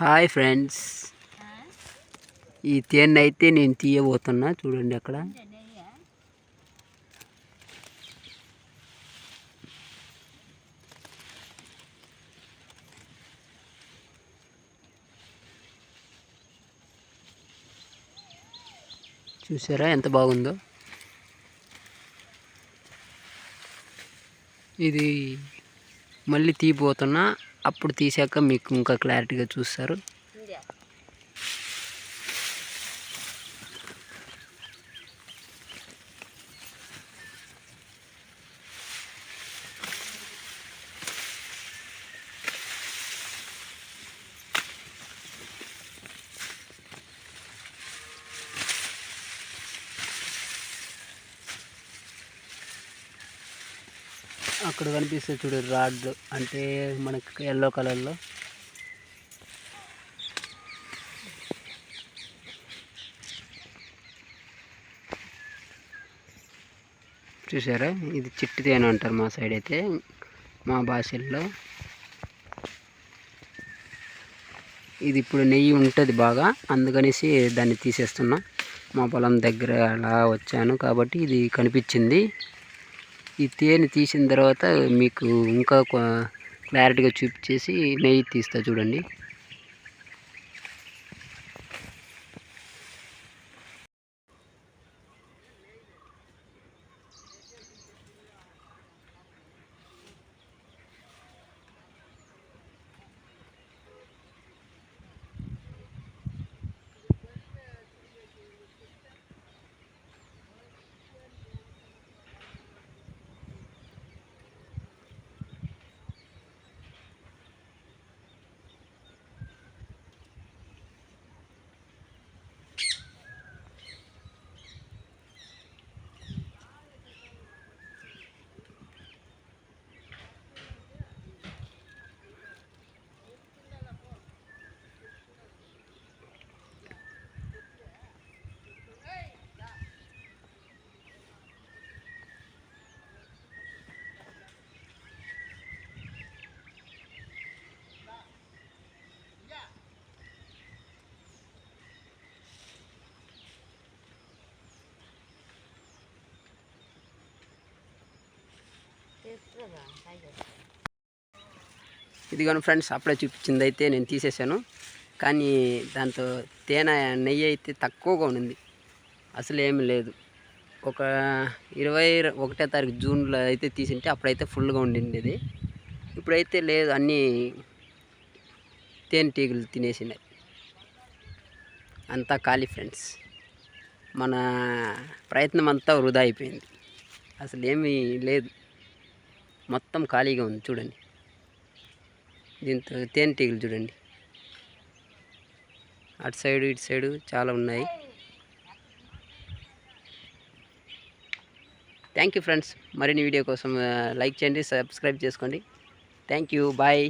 Hi friends. ఈ తేనె అయితే నేను తీయబోతున్నా. చూడండి అక్కడ. చూసారా ఎంత బాగుందో? ఇది మళ్ళీ తీయబోతున్నా. అప్పుడు తీసాక మీకు ఇంకా క్లారిటీగా చూస్తారు. అక్కడ కనిపిస్తుంది చూడు రాడ్ అంటే మనకి ఎల్లో కలర్లో చూసారా? ఇది చిట్టి తేనె అంటారు మా సైడ్ అయితే మా భాషల్లో. ఇది ఇప్పుడు నెయ్యి ఉంటుంది బాగా అందుకనేసి దాన్ని తీసేస్తున్నా. మా పొలం దగ్గర అలా వచ్చాను కాబట్టి ఇది కనిపించింది. ఈ తేనె తీసిన తర్వాత మీకు ఇంకా క్లారిటీగా చూపించేసి నెయ్యి తీస్తా చూడండి. ఇదిగోను ఫ్రెండ్స్ అప్పుడే చూపించింది అయితే నేను తీసేసాను కానీ దాంతో తేనె నెయ్యి అయితే తక్కువగా ఉండింది అసలు ఏమి లేదు. ఒక ఇరవై ఒకటో తారీఖు జూన్లో అయితే తీసింటే అప్పుడైతే ఫుల్గా ఉండింది ఇప్పుడైతే లేదు అన్నీ తేనెటీగలు తినేసినాయి. అంతా ఖాళీ ఫ్రెండ్స్. మన ప్రయత్నం అంతా వృధా అయిపోయింది. అసలు ఏమీ లేదు. మొత్తం ఖాళీగా ఉంది చూడండి. దీంతో తేనెటీగలు చూడండి. అటు సైడు ఇటు సైడు చాలా ఉన్నాయి. థ్యాంక్ యూ ఫ్రెండ్స్ మరిన్ని వీడియో కోసం లైక్ చేయండి సబ్స్క్రైబ్ చేసుకోండి. Thank you bye